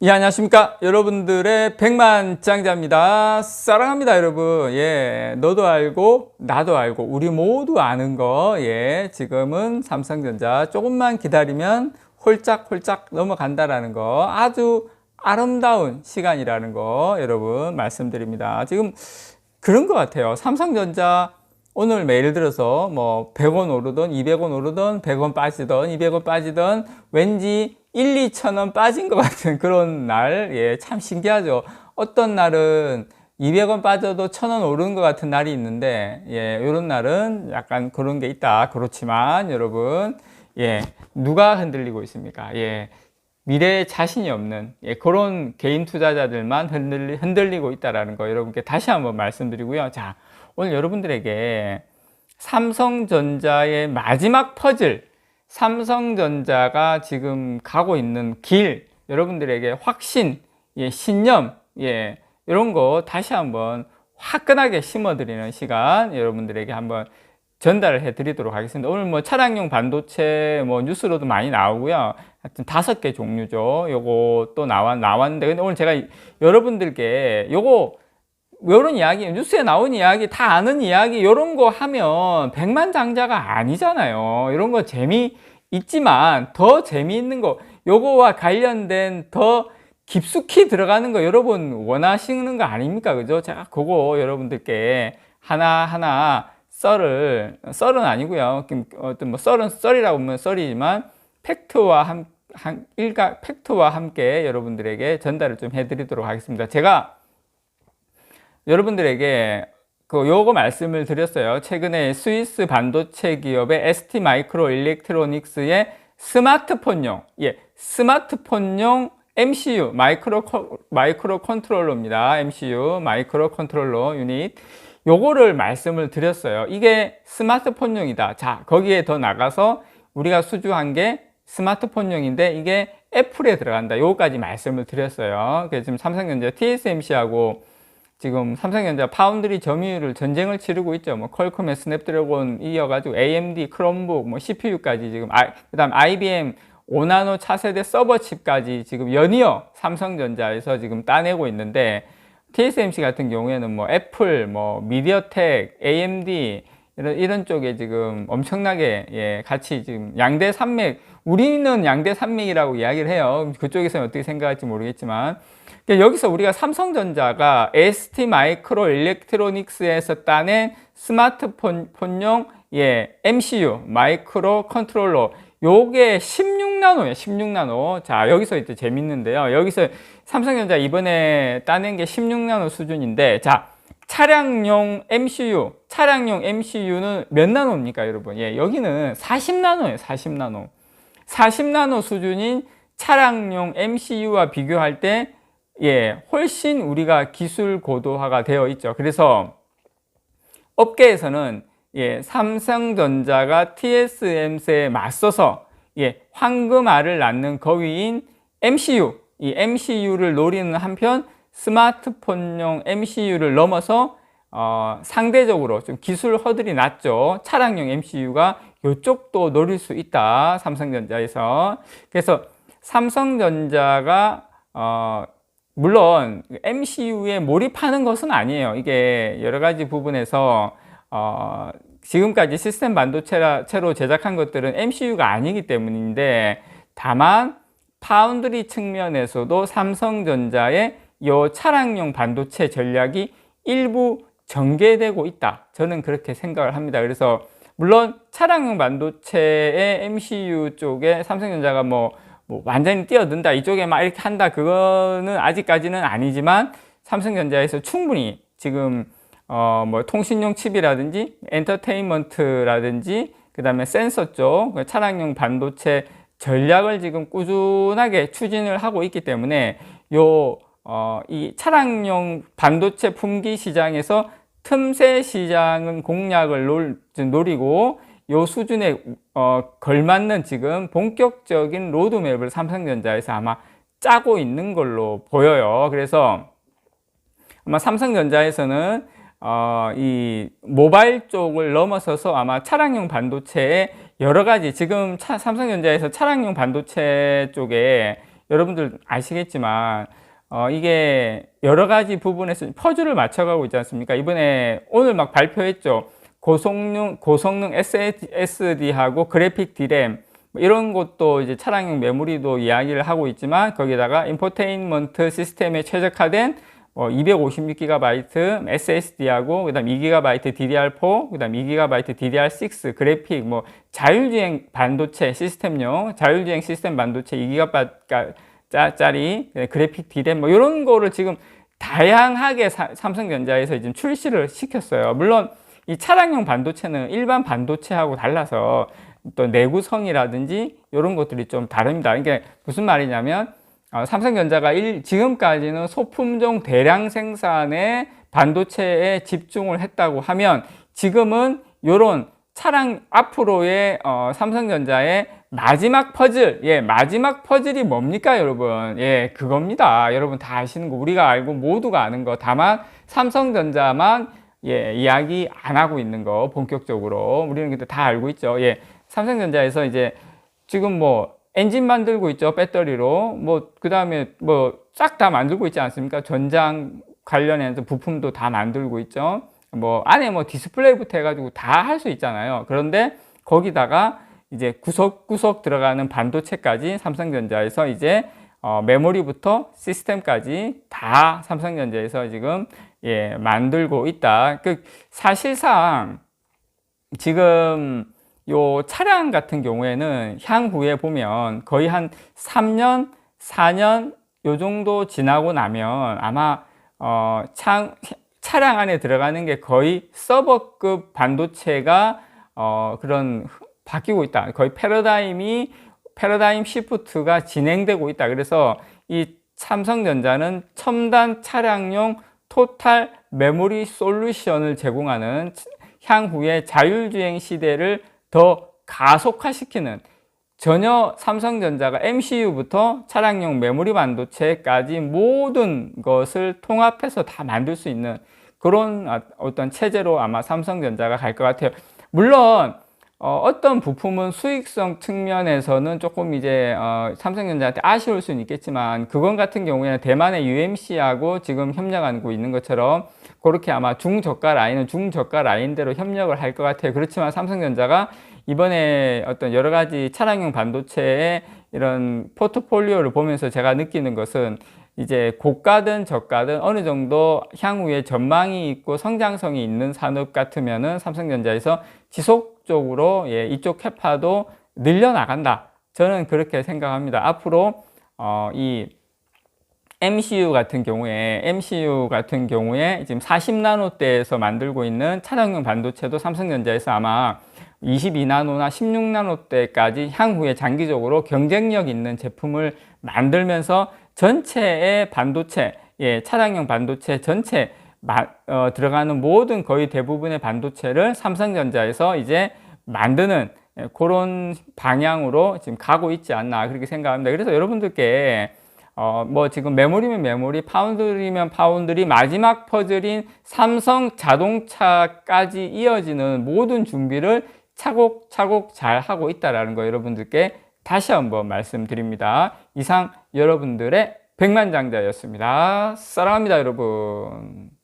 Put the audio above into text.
예, 안녕하십니까. 여러분들의 백만장자입니다. 사랑합니다, 여러분. 예, 너도 알고, 나도 알고, 우리 모두 아는 거. 예, 지금은 삼성전자 조금만 기다리면 홀짝홀짝 넘어간다라는 거. 아주 아름다운 시간이라는 거, 여러분, 말씀드립니다. 지금 그런 것 같아요. 삼성전자 오늘 뭐 예를 들어서 뭐 100원 오르던 200원 오르던 100원 빠지던 200원 빠지던 왠지 1, 2천 원 빠진 것 같은 그런 날, 예, 참 신기하죠. 어떤 날은 200원 빠져도 1000원 오르는 것 같은 날이 있는데, 예, 이런 날은 약간 그런 게 있다. 그렇지만 여러분, 예, 누가 흔들리고 있습니까? 예, 미래에 자신이 없는 예, 그런 개인 투자자들만 흔들리, 흔들리고 있다라는 거 여러분께 다시 한번 말씀드리고요. 자, 오늘 여러분들에게 삼성전자의 마지막 퍼즐, 삼성전자가 지금 가고 있는 길, 여러분들에게 확신, 예, 신념, 예, 이런 거 다시 한번 화끈하게 심어드리는 시간 여러분들에게 한번 전달을 해 드리도록 하겠습니다. 오늘 뭐 차량용 반도체 뭐 뉴스로도 많이 나오고요. 하여튼 다섯 개 종류죠. 요거 또 나왔, 나왔는데, 근데 오늘 제가 여러분들께 요거 이런 이야기, 뉴스에 나온 이야기, 다 아는 이야기, 이런 거 하면 백만장자가 아니잖아요. 이런 거 재미 있지만 더 재미있는 거, 요거와 관련된 더 깊숙이 들어가는 거 여러분 원하시는 거 아닙니까? 그죠? 제가 그거 여러분들께 하나하나 썰을, 썰은 아니고요. 어떤 뭐 썰은 썰이라고 보면 썰이지만 팩트와 함, 한, 일가, 팩트와 함께 여러분들에게 전달을 좀 해드리도록 하겠습니다. 제가 여러분들에게 그 요거 말씀을 드렸어요. 최근에 스위스 반도체 기업의 ST 마이크로 일렉트로닉스의 스마트폰용, 예, 스마트폰용 MCU, 마이크로, 마이크로 컨트롤러입니다. MCU, 마이크로 컨트롤러 유닛. 요거를 말씀을 드렸어요. 이게 스마트폰용이다. 자, 거기에 더 나가서 우리가 수주한 게 스마트폰용인데 이게 애플에 들어간다. 요거까지 말씀을 드렸어요. 그래서 지금 삼성전자 TSMC하고 지금 삼성전자 파운드리 점유율을 전쟁을 치르고 있죠. 뭐 퀄컴의 스냅드래곤 이어가지고 AMD, 크롬북, 뭐 CPU까지 지금 아, 그다음 IBM 5나노 차세대 서버 칩까지 지금 연이어 삼성전자에서 지금 따내고 있는데 TSMC 같은 경우에는 뭐 애플, 뭐 미디어텍, AMD 이런 이런 쪽에 지금 엄청나게 예, 같이 지금 양대 산맥 우리는 양대 산맥이라고 이야기를 해요. 그쪽에서는 어떻게 생각할지 모르겠지만 그러니까 여기서 우리가 삼성전자가 ST 마이크로 일렉트로닉스에서 따낸 스마트폰용 예, MCU 마이크로 컨트롤러 요게 16나노예요. 16나노. 자, 여기서 이제 재밌는데요. 여기서 삼성전자 이번에 따낸 게 16나노 수준인데 자, 차량용 MCU, 차량용 MCU는 몇 나노입니까, 여러분? 예, 여기는 40나노예요. 40나노. 40나노 수준인 차량용 MCU와 비교할 때 예, 훨씬 우리가 기술 고도화가 되어 있죠. 그래서 업계에서는 예, 삼성전자가 TSMC에 맞서서 예, 황금알을 낳는 거위인 MCU, 이 MCU를 노리는 한편 스마트폰용 MCU를 넘어서 어, 상대적으로 좀 기술 허들이 낮죠. 차량용 MCU가 이쪽도 노릴 수 있다. 삼성전자에서. 그래서 삼성전자가 어, 물론 MCU에 몰입하는 것은 아니에요. 이게 여러 가지 부분에서 어, 지금까지 시스템 반도체로 제작한 것들은 MCU가 아니기 때문인데 다만 파운드리 측면에서도 삼성전자의 이 차량용 반도체 전략이 일부 전개되고 있다. 저는 그렇게 생각을 합니다. 그래서 물론 차량용 반도체의 MCU 쪽에 삼성전자가 뭐 뭐 완전히 뛰어든다 이쪽에 막 이렇게 한다 그거는 아직까지는 아니지만 삼성전자에서 충분히 지금 어 뭐 통신용 칩이라든지 엔터테인먼트라든지 그 다음에 센서 쪽그 차량용 반도체 전략을 지금 꾸준하게 추진을 하고 있기 때문에 요 어, 이 차량용 반도체 품귀 시장에서 틈새 시장은 공략을 놀, 노리고 요 수준에 어, 걸맞는 지금 본격적인 로드맵을 삼성전자에서 아마 짜고 있는 걸로 보여요. 그래서 아마 삼성전자에서는 어, 이 모바일 쪽을 넘어서서 아마 차량용 반도체에 여러 가지 지금 차, 삼성전자에서 차량용 반도체 쪽에 여러분들 아시겠지만 어, 이게 여러 가지 부분에서 퍼즐을 맞춰가고 있지 않습니까? 이번에 오늘 막 발표했죠. 고성능, 고성능 SSD하고 그래픽 D램, 뭐 이런 것도 이제 차량용 메모리도 이야기를 하고 있지만 거기다가 인포테인먼트 시스템에 최적화된 뭐 256GB SSD하고 그다음 2GB DDR4, 그다음 2GB DDR6 그래픽 뭐 자율주행 반도체 시스템용 자율주행 시스템 반도체 2GB 짜리 그래픽 D램 뭐 이런 거를 지금 다양하게 사, 삼성전자에서 지금 출시를 시켰어요. 물론 이 차량용 반도체는 일반 반도체하고 달라서 또 내구성이라든지 이런 것들이 좀 다릅니다. 이게 무슨 말이냐면 어, 삼성전자가 일, 지금까지는 소품종 대량 생산에 반도체에 집중을 했다고 하면 지금은 이런 차량 앞으로의 어, 삼성전자의 마지막 퍼즐, 예, 마지막 퍼즐이 뭡니까, 여러분? 예, 그겁니다. 여러분 다 아시는 거, 우리가 알고 모두가 아는 거. 다만 삼성전자만 예, 이야기 안 하고 있는 거, 본격적으로. 우리는 근데 다 알고 있죠. 예, 삼성전자에서 이제 지금 뭐 엔진 만들고 있죠. 배터리로. 뭐, 그 다음에 뭐싹다 만들고 있지 않습니까? 전장 관련해서 부품도 다 만들고 있죠. 뭐 안에 뭐 디스플레이부터 해가지고 다 할 수 있잖아요. 그런데 거기다가 이제 구석구석 들어가는 반도체까지 삼성전자에서 이제 어, 메모리부터 시스템까지 다 삼성전자에서 지금 예, 만들고 있다. 그 사실상 지금 요 차량 같은 경우에는 향후에 보면 거의 한 3년, 4년 요 정도 지나고 나면 아마 어, 차, 차량 안에 들어가는 게 거의 서버급 반도체가 어, 그런 바뀌고 있다. 거의 패러다임이 패러다임 시프트가 진행되고 있다. 그래서 이 삼성전자는 첨단 차량용 토탈 메모리 솔루션을 제공하는 향후의 자율주행 시대를 더 가속화시키는 전혀 삼성전자가 MCU부터 차량용 메모리 반도체까지 모든 것을 통합해서 다 만들 수 있는 그런 어떤 체제로 아마 삼성전자가 갈 것 같아요. 물론 어, 떤 부품은 수익성 측면에서는 조금 이제 어, 삼성전자한테 아쉬울 수는 있겠지만 그건 같은 경우에는 대만의 UMC하고 지금 협력하고 있는 것처럼 그렇게 아마 중저가 라인은 중저가 라인대로 협력을 할 것 같아요. 그렇지만 삼성전자가 이번에 어떤 여러 가지 차량용 반도체의 이런 포트폴리오를 보면서 제가 느끼는 것은 이제 고가든 저가든 어느 정도 향후에 전망이 있고 성장성이 있는 산업 같으면은 삼성전자에서 지속 적으로 예, 이쪽 캐파도 늘려나간다. 저는 그렇게 생각합니다. 앞으로 어, 이 MCU 같은 경우에 MCU 같은 경우에 지금 40나노 대에서 만들고 있는 차량용 반도체도 삼성전자에서 아마 22나노나 16나노 대까지 향후에 장기적으로 경쟁력 있는 제품을 만들면서 전체의 반도체, 예, 차량용 반도체 전체 마, 어, 들어가는 모든 거의 대부분의 반도체를 삼성전자에서 이제 만드는 예, 그런 방향으로 지금 가고 있지 않나 그렇게 생각합니다. 그래서 여러분들께 어, 뭐 지금 메모리면 메모리, 파운드리면 파운드리, 마지막 퍼즐인 삼성 자동차까지 이어지는 모든 준비를 차곡차곡 잘 하고 있다라는 거 여러분들께 다시 한번 말씀드립니다. 이상 여러분들의 백만장자였습니다. 사랑합니다, 여러분.